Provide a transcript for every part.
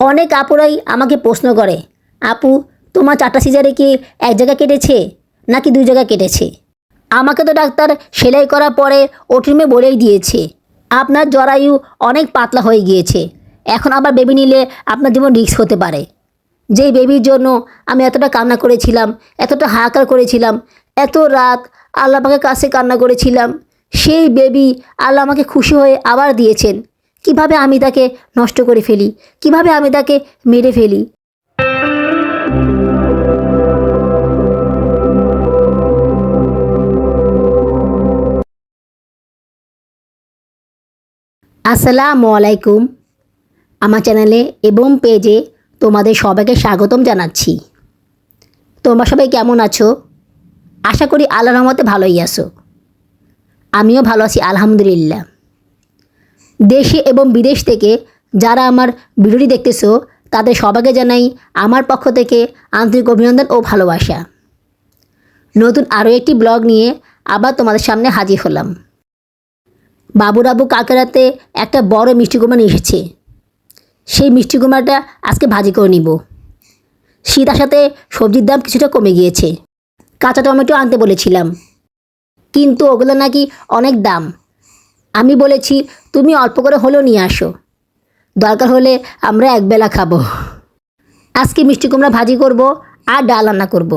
অনেক আপুরাই আমাকে প্রশ্ন করে, আপু, তোমার চারটা সিজারে কি এক জায়গা কেটেছে নাকি দুই জায়গা কেটেছে? আমাকে তো ডাক্তার সেলাই করার পরে ওটিমে বলেই দিয়েছে, আপনার জরায়ু অনেক পাতলা হয়ে গিয়েছে, এখন আবার বেবি নিলে আপনার জীবন রিস্ক হতে পারে। যেই বেবির জন্য আমি এতটা কান্না করেছিলাম, এতটা হাহাকার করেছিলাম, এত রাত আল্লাহ পাকের কাছে কান্না করেছিলাম, সেই বেবি আল্লাহ আমাকে খুশি হয়ে আবার দিয়েছেন। কীভাবে আমি তাকে নষ্ট করে ফেলি? কীভাবে আমি তাকে মেরে ফেলি? আসসালামু আলাইকুম। আমার চ্যানেলে এবং পেজে তোমাদের সবাইকে স্বাগতম জানাচ্ছি। তোমরা সবাই কেমন আছো? আশা করি আল্লাহ রহমতে ভালোই আছো। আমিও ভালো আছি, আলহামদুলিল্লাহ। দেশে এবং বিদেশ থেকে যারা আমার ভিডিওটি দেখতেছো, তাদের সবাইকে জানাই আমার পক্ষ থেকে আন্তরিক অভিনন্দন ও ভালোবাসা। নতুন আরও একটি ব্লগ নিয়ে আবার তোমাদের সামনে হাজির হলাম। বাবুরাবু কাকেরাতে একটা বড় মিষ্টি নিয়ে এসেছে। সেই মিষ্টি কুমড়াটা আজকে ভাজি করে নিব। শীত আসাতে সবজির দাম কিছুটা কমে গিয়েছে। কাঁচা টমেটো আনতে বলেছিলাম। কিন্তু ওগুলো নাকি অনেক দাম। আমি বলেছি, তুমি অল্প করে হলেও নিয়ে আসো। দরকার হলে আমরা একবেলা খাব। আজকে মিষ্টি কুমড়া ভাজি করব আর ডাল রান্না করব।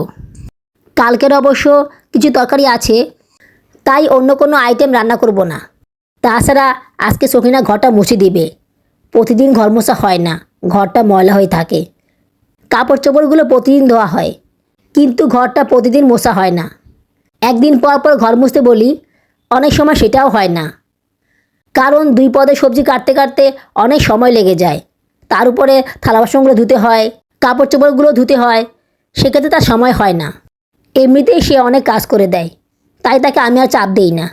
কালকের অবশ্য কিছু তরকারি আছে, তাই অন্য কোনো আইটেম রান্না করব না। তাছাড়া আজকে সখিনা ঘরটা মুছে দিবে। প্রতিদিন ঘর মোছা হয় না, ঘরটা ময়লা হয়ে থাকে। কাপড় চোপড়গুলো প্রতিদিন ধোয়া হয়, কিন্তু ঘরটা প্রতিদিন মোছা হয় না। একদিন পর পর ঘর মুছতে বলি, অনেক সময় সেটাও হয় না। কারণ দুই পদে সবজি কাটতে কাটতে অনেক সময় লেগে যায়। তার উপরে থালা বাসনগুলো ধুতে হয়, কাপড় চোপড়গুলো ধুতে হয়, সেক্ষেত্রে তার সময় হয় না। এমনিতেই সে অনেক কাজ করে দেয়, তাই তাকে আমি আর চাপ দিই না।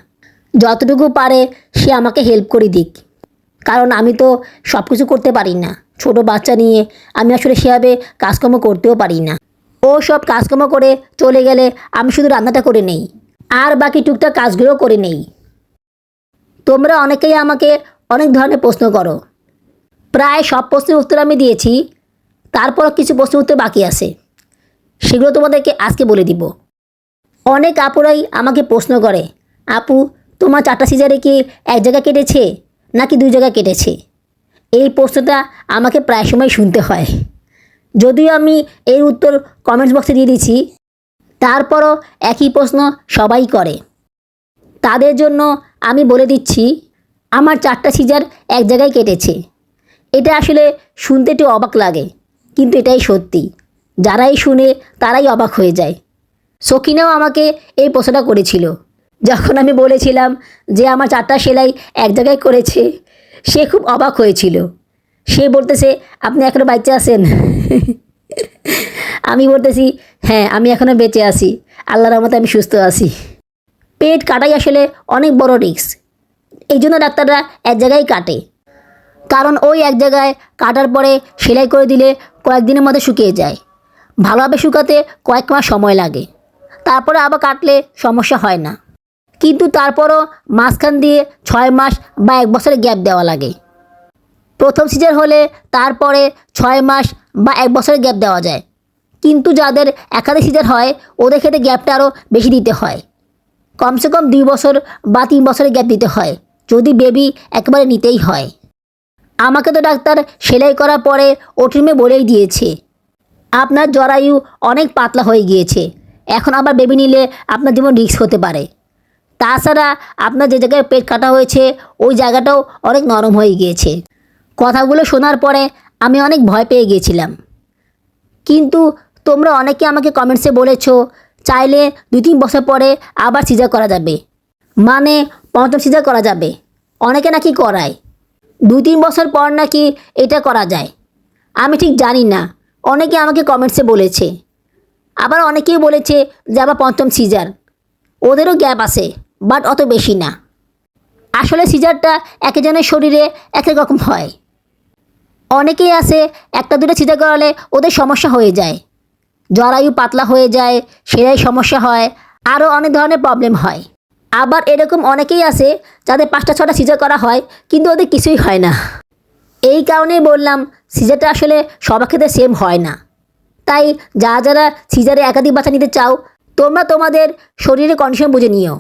যতটুকু পারে সে আমাকে হেল্প করে দিক। কারণ আমি তো সব কিছু করতে পারি না। ছোট বাচ্চা নিয়ে আমি আসলে সেভাবে কাজকর্ম করতেও পারি না। ও সব কাজকর্ম করে চলে গেলে আমি শুধু রান্নাটা করে নেই, আর বাকি টুকটাক কাজগুলো করে নেই। তোমরা অনেকেই আমাকে অনেক ধরনের প্রশ্ন করো। প্রায় সব প্রশ্নের উত্তর আমি দিয়েছি, তারপর কিছু প্রশ্নের উত্তর বাকি আছে। সেগুলো তোমাদেরকে আজকে বলে দিব। অনেক আপুরাই আমাকে প্রশ্ন করে, আপু, তোমার চারটা সিজারে কি এক জায়গায় কেটেছে নাকি দুই জায়গায় কেটেছে? এই প্রশ্নটা আমাকে প্রায় সময় শুনতে হয়। যদিও আমি এর উত্তর কমেন্টস বক্সে দিয়ে দিচ্ছি তারপরও একই প্রশ্ন সবাই করে। তাদের জন্য আমি বলে দিচ্ছি, আমার চারটা সিজার এক জায়গায় কেটেছে। এটা আসলে শুনতে একটু অবাক লাগে, কিন্তু এটাই সত্যি। যারাই শুনে তারাই অবাক হয়ে যায়। সখিনাও আমাকে এই প্রশ্নটা করেছিল, যখন আমি বলেছিলাম যে আমার চারটা সেলাই এক জায়গায় করেছে, সে খুব অবাক হয়েছিল। সে বলতেছে, আপনি এখনও বাচ্চা আছেন? আমি বলতেছি হ্যাঁ আমি এখনও বেঁচে আছি। আল্লাহর রহমতে আমি সুস্থ আছি। পেট কাটাই আসলে অনেক বড় রিস্ক এই জন্য ডাক্তাররা এক জায়গায় কাটে। কারণ ওই এক জায়গায় কাটার পরে সেলাই করে দিলে কয়েকদিনের মধ্যে শুকিয়ে যায়। ভালোভাবে শুকাতে কয়েক মাস সময় লাগে। তারপরে আবার কাটলে সমস্যা হয় না। কিন্তু তারপরও মাঝখান দিয়ে ছয় মাস বা এক বছরের গ্যাপ দেওয়া লাগে। প্রথম সিজার হলে তারপরে ছয় মাস বা এক বছরের গ্যাপ দেওয়া যায়। কিন্তু যাদের একাধিক সিজার হয়, ওদের ক্ষেত্রে গ্যাপটা আরও বেশি দিতে হয়। কমসে কম দুই বছর বা তিন বছরের গ্যাপ দিতে হয়, যদি বেবি একেবারে নিতেই হয়। আমাকে তো ডাক্তার সেলাই করার পরে ওটিমে বলেই দিয়েছে, আপনার জরায়ু অনেক পাতলা হয়ে গিয়েছে, এখন আবার বেবি নিলে আপনার জীবন রিস্ক হতে পারে। তাছাড়া আপনার যে জায়গায় পেট কাটা হয়েছে, ওই জায়গাটাও অনেক নরম হয়ে গিয়েছে। কথাগুলো শোনার পরে আমি অনেক ভয় পেয়ে গিয়েছিলাম। কিন্তু তোমরা অনেকে আমাকে কমেন্টসে বলেছ চাইলে দুই তিন বছর পরে আবার সিজার করা যাবে। মানে পঞ্চম সিজার করা যাবে। অনেকে নাকি করায়। দুই তিন বছর পর নাকি এটা করা যায়। আমি ঠিক জানি না। অনেকে আমাকে কমেন্টসে বলেছে। আবার অনেকেই বলেছে যে আবার পঞ্চম সিজার। ওদেরও গ্যাপ আছে বাট অত বেশি না। আসলে সিজারটা একজনের শরীরে এক এক রকম হয়। অনেকেই আছে একটা দুটো সিজার করালে ওদের সমস্যা হয়ে যায়। জরায়ু পাতলা হয়ে যায় সেলাই সমস্যা হয়, আরও অনেক ধরনের প্রবলেম হয়। আবার এরকম অনেকেই আছে যাদের পাঁচটা, ছটা সিজার করা হয়, কিন্তু ওদের কিছুই হয় না। এই কারণেই বললাম, সিজারটা আসলে সবার ক্ষেত্রে সেম হয় না। তাই যারা যারা সিজারে একাধিক বাচ্চা নিতে চাও, তোমরা তোমাদের শরীরের কন্ডিশন বুঝে নিও।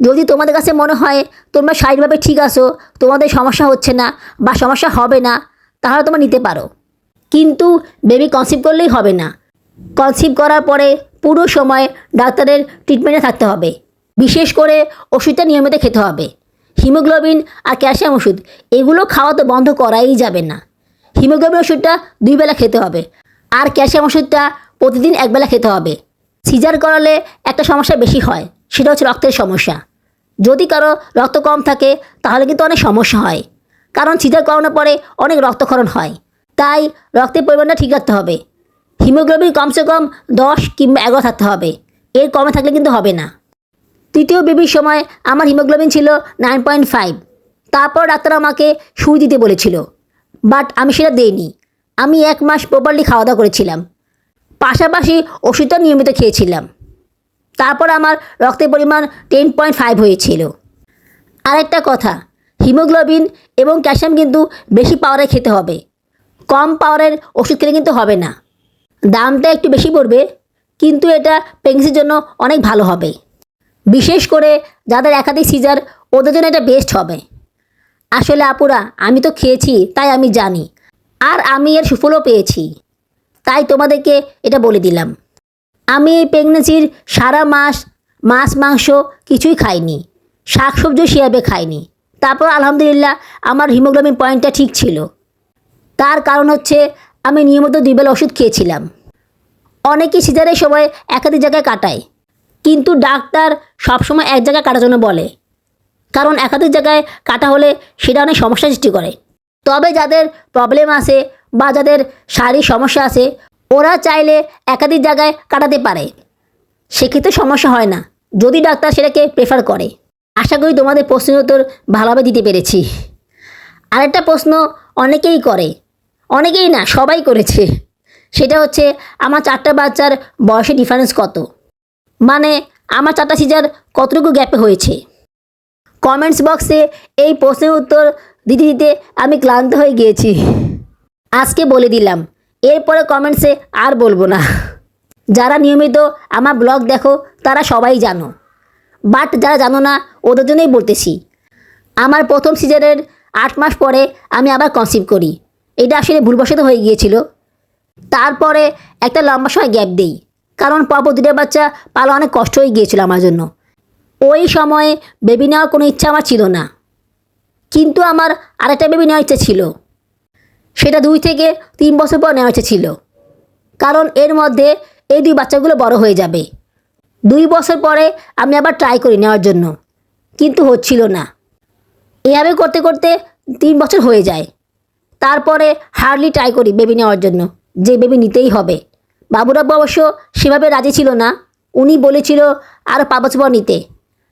যদি তোমাদের কাছে মনে হয় তোমরা শারীরিকভাবে ঠিক আছো, তোমাদের সমস্যা হচ্ছে না বা সমস্যা হবে না, তাহলে তোমরা নিতে পারো। কিন্তু বেবি কনসিভ করলেই হবে না। কনসিভ করার পরে পুরো সময় ডাক্তারের ট্রিটমেন্টে থাকতে হবে। বিশেষ করে ওষুধটা নিয়মিত খেতে হবে। হিমোগ্লোবিন আর ক্যালসিয়াম ওষুধ, এগুলো খাওয়া তো বন্ধ করাই যাবে না। হিমোগ্লোবিন ওষুধটা দুই বেলা খেতে হবে আর ক্যালসিয়াম ওষুধটা প্রতিদিন একবেলা খেতে হবে। সিজার করালে একটা সমস্যা বেশি হয়, সেটা হচ্ছে রক্তের সমস্যা। যদি কারও রক্ত কম থাকে, তাহলে কিন্তু অনেক সমস্যা হয়। কারণ সিজার করানোর পরে অনেক রক্তক্ষরণ হয়। তাই রক্তের পরিমাণটা ঠিক রাখতে হবে। হিমোগ্লোবিন কমসে কম দশ কিংবা এগারো থাকতে হবে। এর কমে থাকলে কিন্তু হবে না। তৃতীয় বেবির সময় আমার হিমোগ্লোবিন ছিল নাইন পয়েন্ট ফাইভ। তারপর ডাক্তার আমাকে সুই দিতে বলেছিল, বাট আমি সেটা দেইনি। আমি এক মাস প্রপারলি খাওয়া দাওয়া করেছিলাম। পাশাপাশি ওষুধটা নিয়মিত খেয়েছিলাম। তারপর আমার রক্তের পরিমাণ টেন পয়েন্ট ফাইভ হয়েছিল। আরেকটা কথা, হিমোগ্লোবিন এবং ক্যালসিয়াম কিন্তু বেশি পাওয়ারে খেতে হবে। কম পাওয়ারের ওষুধ খেলে কিন্তু হবে না। দামটা একটু বেশি পড়বে, কিন্তু এটা প্রেগনেন্সির জন্য অনেক ভালো হবে। বিশেষ করে যাদের একাধিক সিজার ওদের জন্য এটা বেস্ট হবে। আসলে আপুরা, আমি তো খেয়েছি, তাই আমি জানি। আর আমি এর সুফলও পেয়েছি। তাই তোমাদেরকে এটা বলে দিলাম। আমি এই প্রেগনেন্সির সারা মাস মাছ, মাংস কিছুই খাইনি। শাক সবজি সেভাবে খাইনি। তারপর আলহামদুলিল্লাহ, আমার হিমোগ্লোবিন পয়েন্টটা ঠিক ছিল। তার কারণ হচ্ছে আমি নিয়মিত দুইবেলা ওষুধ খেয়েছিলাম। অনেকে সিজারের সময় একাধিক জায়গায় কাটায়। কিন্তু ডাক্তার সবসময় এক জায়গায় কাটার জন্য বলে। কারণ একাধিক জায়গায় কাটা হলে সেটা অনেক সমস্যা সৃষ্টি করে। তবে যাদের প্রবলেম আছে বা যাদের শারীরিক সমস্যা আছে, ওরা চাইলে একাধিক জায়গায় কাটাতে পারে। সেক্ষেত্রে সমস্যা হয় না। যদি ডাক্তার সেটাকে প্রেফার করে। আশা করি তোমাদের প্রশ্নের উত্তর ভালোভাবে দিতে পেরেছি। আরেকটা প্রশ্ন অনেকেই করে। অনেকেই না, সবাই করেছে। সেটা হচ্ছে আমার চারটা বাচ্চার বয়সে ডিফারেন্স কত? মানে আমার চারটা সিজার কতটুকু গ্যাপে হয়েছে? কমেন্টস বক্সে এই প্রশ্নের উত্তর দিতে দিতে আমি ক্লান্ত হয়ে গিয়েছি। আজকে বলে দিলাম, এরপরে কমেন্টসে আর বলব না। যারা নিয়মিত আমার ব্লগ দেখো, তারা সবাই জানো। বাট যারা জানো না, ওদের জন্যই বলতেছি। আমার প্রথম সিজারের আট মাস পরে আমি আবার কনসিভ করি। এটা আসলে ভুলবশত হয়ে গিয়েছিল। তারপরে একটা লম্বা সময় গ্যাপ দিই, কারণ পরপর দুটো বাচ্চা পালা অনেক কষ্ট হয়ে গিয়েছিল আমার জন্য। ওই সময়ে বেবি নেওয়ার কোনো ইচ্ছা আমার ছিল না। কিন্তু আমার আরেকটা বেবি নেওয়ার ইচ্ছা ছিল। সেটা দুই থেকে তিন বছর পর নেওয়ার ইচ্ছা ছিল। কারণ এর মধ্যে এই দুই বাচ্চাগুলো বড় হয়ে যাবে। দুই বছর পরে আমি আবার ট্রাই করি নেওয়ার জন্য। কিন্তু হচ্ছিল না। এভাবে করতে করতে তিন বছর হয়ে যায়। তারপরে হার্ডলি ট্রাই করি বেবি নেওয়ার জন্য। যে বেবি নিতেই হবে। বাবুরাব্বু অবশ্য সেভাবে রাজি ছিল না। উনি বলেছিল আরও পাঁচ বছর পর নিতে।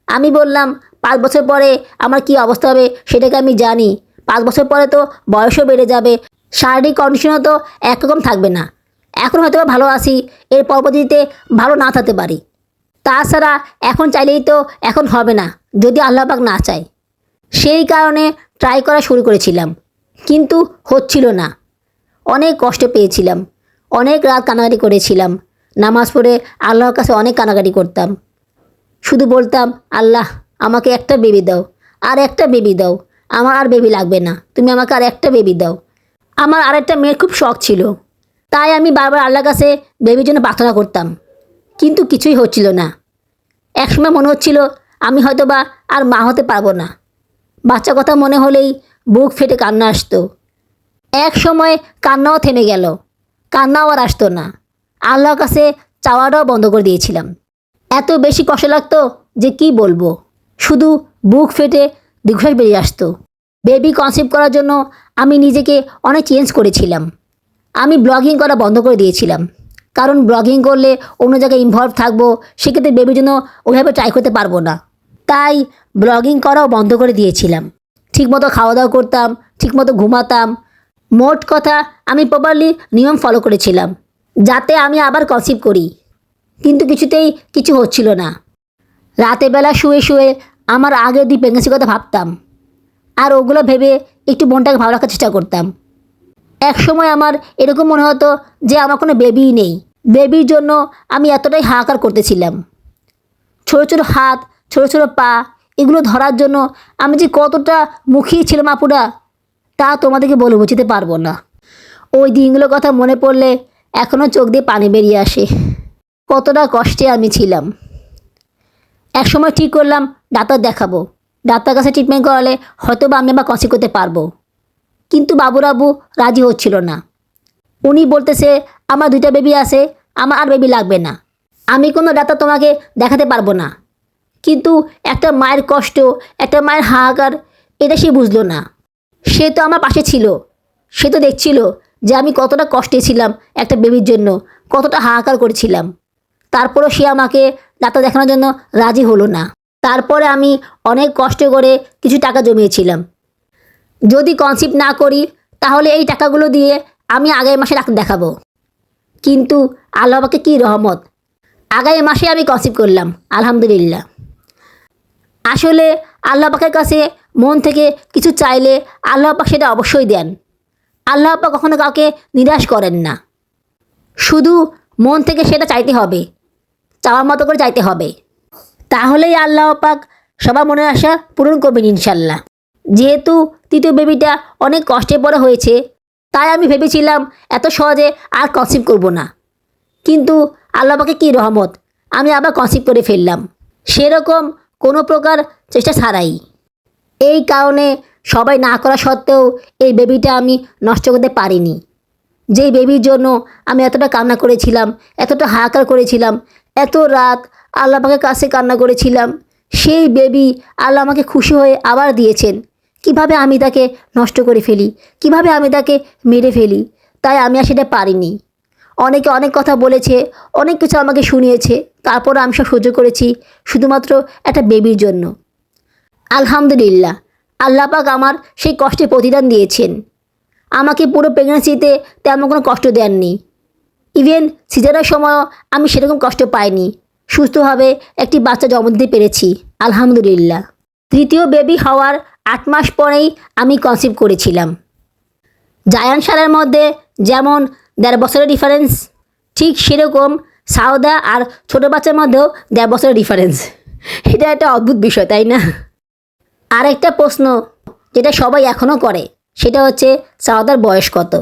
আমি বললাম, পাঁচ বছর পরে আমার কি অবস্থা হবে সেটাকে আমি জানি। পাঁচ বছর পরে তো বয়সও বেড়ে যাবে। শারীরিক কন্ডিশনও তো একরকম থাকবে না। এখন হয়তো ভালো আছি। এর পরবর্তীতে ভালো না থাকতে পারি। তাছাড়া এখন চাইলেই তো এখন হবে না, যদি আল্লাহবাক না চায়। সেই কারণে ট্রাই করা শুরু করেছিলাম। কিন্তু হচ্ছিল না। অনেক কষ্ট পেয়েছিলাম। অনেক রাত কানাকাটি করেছিলাম। নামাজ পড়ে আল্লাহর কাছে অনেক কানাকাটি করতাম। শুধু বলতাম, আল্লাহ, আমাকে একটা বেবি দাও। আর একটা বেবি দাও। আমার আর বেবি লাগবে না। তুমি আমাকে আর একটা বেবি দাও। আমার আরেকটা মেয়ের খুব শখ ছিল। তাই আমি বারবার আল্লাহর কাছে বেবির জন্য প্রার্থনা করতাম। কিন্তু কিছুই হচ্ছিল না। একসময় মনে হচ্ছিল, আমি হয়তো বা আর মা হতে পারব না। বাচ্চা কথা মনে হলেই বুক ফেটে কান্না আসতো। এক সময় কান্নাও থেমে গেল। কান্নাও আর আসতো না। আল্লাহর কাছে চাওয়াটাও বন্ধ করে দিয়েছিলাম। এত বেশি কষ্ট লাগতো যে কি বলব? শুধু বুক ফেটে দীর্ঘশ্বাস বেরিয়ে আসতো। বেবি কনসিভ করার জন্য আমি নিজেকে অনেক চেঞ্জ করেছিলাম। আমি ব্লগিং করা বন্ধ করে দিয়েছিলাম। কারণ ব্লগিং করলে অন্য জায়গায় ইনভলভ থাকব, সেক্ষেত্রে বেবির জন্য ওইভাবে ট্রাই করতে পারব না। তাই ব্লগিং করাও বন্ধ করে দিয়েছিলাম। ঠিকমতো খাওয়া দাওয়া করতাম, ঠিকমতো ঘুমাতাম। মোট কথা, আমি প্রপারলি নিয়ম ফলো করেছিলাম, যাতে আমি আবার কনসিভ করি। কিন্তু কিছুতেই কিছু হচ্ছিল না। রাতের বেলা শুয়ে শুয়ে আমার আগে দুই প্রেগনেন্সির কথা ভাবতাম। আর ওগুলো ভেবে একটু মনটাকে ভালো রাখার চেষ্টা করতাম। এক সময় আমার এরকম মনে হতো যে আমার কোনো বেবিই নেই। বেবির জন্য আমি এতটাই হাহাকার করতেছিলাম। ছোটো ছোটো হাত, ছোটো ছোটো পা এগুলো ধরার জন্য আমি যে কতটা মুখিয়ে ছিলাম আপুরা, তা তোমাদেরকে বলে বোঝাতে পারব না। ওই দিনগুলোর কথা মনে পড়লে এখনও চোখ দিয়ে পানি বেরিয়ে আসে। কতটা কষ্টে আমি ছিলাম। এক সময় ঠিক করলাম, ডাক্তার দেখাবো। ডাক্তার কাছে ট্রিটমেন্ট করালে হয়তো বা আমি আবার কষি করতে পারব। কিন্তু বাবুরাবু রাজি হচ্ছিল না। উনি বলতেছে, আমার দুইটা বেবি আছে, আমার আর বেবি লাগবে না। আমি কোনো ডাক্তার তোমাকে দেখাতে পারব না। কিন্তু একটা মায়ের কষ্ট, একটা মায়ের হাহাকার, এটা সে বুঝলো না। সে তো আমার পাশে ছিল। সে তো দেখছিল যে আমি কতটা কষ্টে ছিলাম একটা বেবির জন্য, কতটা হাহাকার করেছিলাম। তারপরও সে আমাকে ডাক্তার দেখানোর জন্য রাজি হলো না। তারপরে আমি অনেক কষ্ট করে কিছু টাকা জমিয়েছিলাম। যদি কনসিপ্ট না করি, তাহলে এই টাকাগুলো দিয়ে আমি আগামী মাসে ডাক্তার দেখাবো। কিন্তু আল্লাহ পাকে কী রহমত? আগামী মাসে আমি কনসিপ্ট করলাম, আলহামদুলিল্লাহ। আসলে আল্লাহ পাকের কাছে মন থেকে কিছু চাইলে আল্লাহ পাক সেটা অবশ্যই দেন। আল্লাহ পাক কখনো কাউকে নিরাশ করেন না। শুধু মন থেকে সেটা চাইতে হবে, চাওয়ার মতো করে চাইতে হবে। তাহলেই আল্লাহ পাক সবার মনে আশা পূরণ করবেন ইনশাল্লাহ যেহেতু তৃতীয় বেবিটা অনেক কষ্টে পড়ে হয়েছে, তাই আমি ভেবেছিলাম এত সহজে আর কনসিভ করব না। কিন্তু আল্লাহ পাকে কী রহমত, আমি আবার কনসিভ করে ফেললাম। সেরকম কোনো প্রকার চেষ্টা ছাড়াই। এই কারণে সবাই না করা সত্ত্বেও এই বেবিটা আমি নষ্ট করতে পারিনি। যেই বেবির জন্য আমি এতটা কান্না করেছিলাম, এতটা হাহাকার করেছিলাম, এত রাত আল্লাহ পাকের কাছে কান্না করেছিলাম, সেই বেবি আল্লাহ আমাকে খুশি হয়ে আবার দিয়েছেন। কীভাবে আমি তাকে নষ্ট করে ফেলি? কীভাবে আমি তাকে মেরে ফেলি? তাই আমি আর সেটা পারিনি। অনেকে অনেক কথা বলেছে, অনেক কিছু আমাকে শুনিয়েছে তারপর আমি সব সহ্য করেছি শুধুমাত্র একটা বেবির জন্য। আলহামদুলিল্লাহ, আল্লাহ পাক আমার সেই কষ্টে প্রতিদান দিয়েছেন। আমাকে পুরো প্রেগনেন্সিতে তেমন কোনো কষ্ট দেননি। ইভেন সিজারের সময়ও আমি সেরকম কষ্ট পাইনি। সুস্থভাবে একটি বাচ্চা জন্ম দিতে পেরেছি। আলহামদুলিল্লাহ। তৃতীয় বেবি হওয়ার আট মাস পরেই আমি কনসিভ করেছিলাম। জায়ান সালের মধ্যে যেমন দেড় বছরের ডিফারেন্স ঠিক সেরকম সাউদা আর ছোটো বাচ্চার মধ্যেও দেড় বছরের ডিফারেন্স এটা একটা অদ্ভুত বিষয়, তাই না? আরেকটা প্রশ্ন যেটা সবাই এখনও করে, সেটা হচ্ছে সাউদার বয়স কত?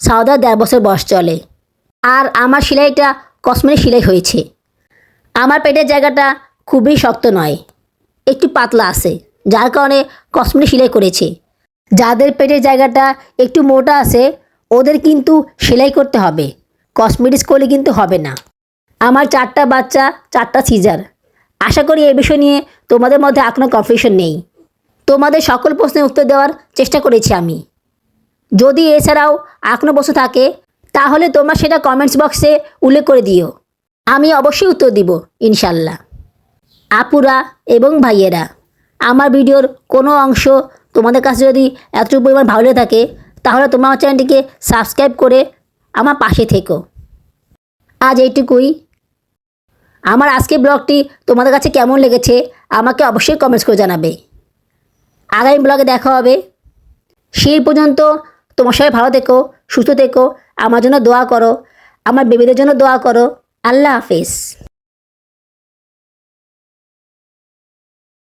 সাউদার দেড় বছর বয়স চলে। আর আমার সেলাইটা কসমেটিক সেলাই হয়েছে। আমার পেটের জায়গাটা খুবই শক্ত নয়, একটু পাতলা আছে, যার কারণে কসমেটিক সেলাই করেছে। যাদের পেটের জায়গাটা একটু মোটা আছে ওদের কিন্তু সেলাই করতে হবে। কসমেটিক্স করলে কিন্তু হবে না। আমার চারটা বাচ্চা, চারটা সিজার আশা করি এই বিষয় নিয়ে তোমাদের মধ্যে আর কোনো কনফিউশন নেই। তোমাদের সকল প্রশ্নের উত্তর দেওয়ার চেষ্টা করেছি আমি। যদি এছাড়াও আর কোনো প্রশ্ন থাকে, তাহলে তোমরা সেটা কমেন্টস বক্সে উল্লেখ করে দিও। আমি অবশ্যই উত্তর দিব ইনশাল্লাহ আপুরা এবং ভাইয়েরা, আমার ভিডিওর কোনো অংশ তোমাদের কাছে যদি এতটুকু পরিমাণ ভালো থাকে তাহলে তোমার চ্যানেলটিকে সাবস্ক্রাইব করে আমার পাশে থেকো। আজ এইটুকুই। আমার আজকের ব্লগটি তোমাদের কাছে কেমন লেগেছে আমাকে অবশ্যই কমেন্টস করে জানাবে। আগামী ব্লগে দেখা হবে। সেই পর্যন্ত তোমার সবাই ভালো থেকো, সুস্থ থেকো, আমার জন্য দোয়া করো, আমার বেবিদের জন্য দোয়া করো। আল্লাহ হাফেজ।